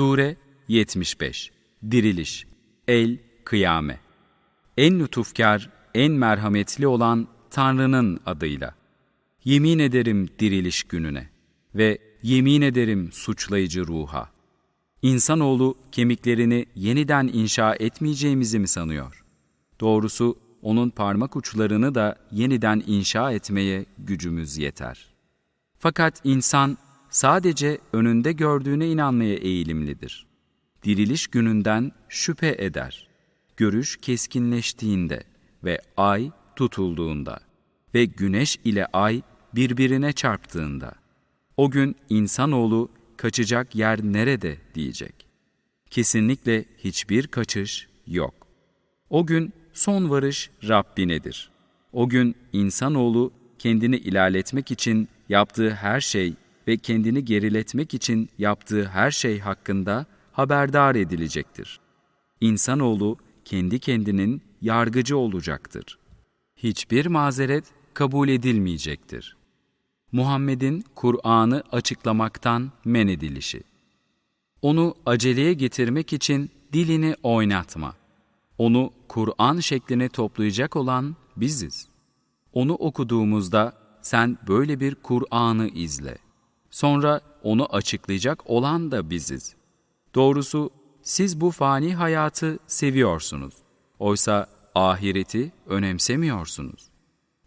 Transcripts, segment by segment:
Sure 75 Diriliş El Kıyame En lütufkar, en merhametli olan Tanrı'nın adıyla. Yemin ederim diriliş gününe ve yemin ederim suçlayıcı ruha. İnsanoğlu kemiklerini yeniden inşa etmeyeceğimizi mi sanıyor? Doğrusu onun parmak uçlarını da yeniden inşa etmeye gücümüz yeter. Fakat insan sadece önünde gördüğüne inanmaya eğilimlidir. Diriliş gününden şüphe eder. Görüş keskinleştiğinde ve ay tutulduğunda ve güneş ile ay birbirine çarptığında. O gün insanoğlu kaçacak yer nerede diyecek. Kesinlikle hiçbir kaçış yok. O gün son varış Rabbinedir. O gün insanoğlu kendini ilerletmek için yaptığı her şey ve kendini geriletmek için yaptığı her şey hakkında haberdar edilecektir. İnsanoğlu kendi kendinin yargıcı olacaktır. Hiçbir mazeret kabul edilmeyecektir. Muhammed'in Kur'an'ı açıklamaktan men edilişi. Onu aceleye getirmek için dilini oynatma. Onu Kur'an şekline toplayacak olan biziz. Onu okuduğumuzda sen böyle bir Kur'an'ı izle. Sonra onu açıklayacak olan da biziz. Doğrusu siz bu fani hayatı seviyorsunuz. Oysa ahireti önemsemiyorsunuz.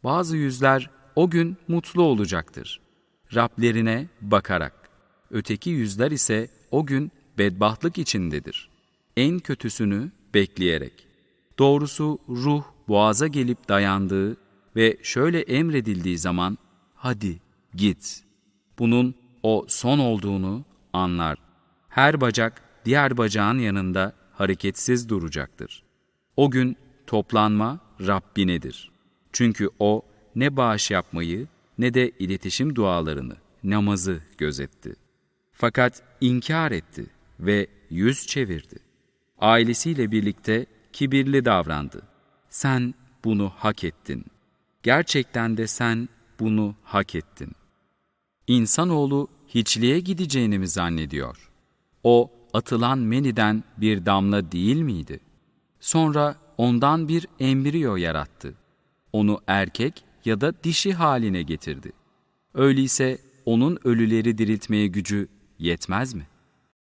Bazı yüzler o gün mutlu olacaktır. Rablerine bakarak. Öteki yüzler ise o gün bedbahtlık içindedir. En kötüsünü bekleyerek. Doğrusu ruh boğaza gelip dayandığı ve şöyle emredildiği zaman hadi git. Bunun o son olduğunu anlar. Her bacak diğer bacağın yanında hareketsiz duracaktır. O gün toplanma Rabbinedir. Çünkü O ne bağış yapmayı ne de iletişim dualarını, namazı gözetti. Fakat inkar etti ve yüz çevirdi. Ailesiyle birlikte kibirli davrandı. Sen bunu hak ettin. Gerçekten de sen bunu hak ettin. İnsanoğlu hiçliğe gideceğini mi zannediyor? O atılan meniden bir damla değil miydi? Sonra ondan bir embriyo yarattı. Onu erkek ya da dişi haline getirdi. Öyleyse onun ölüleri diriltmeye gücü yetmez mi?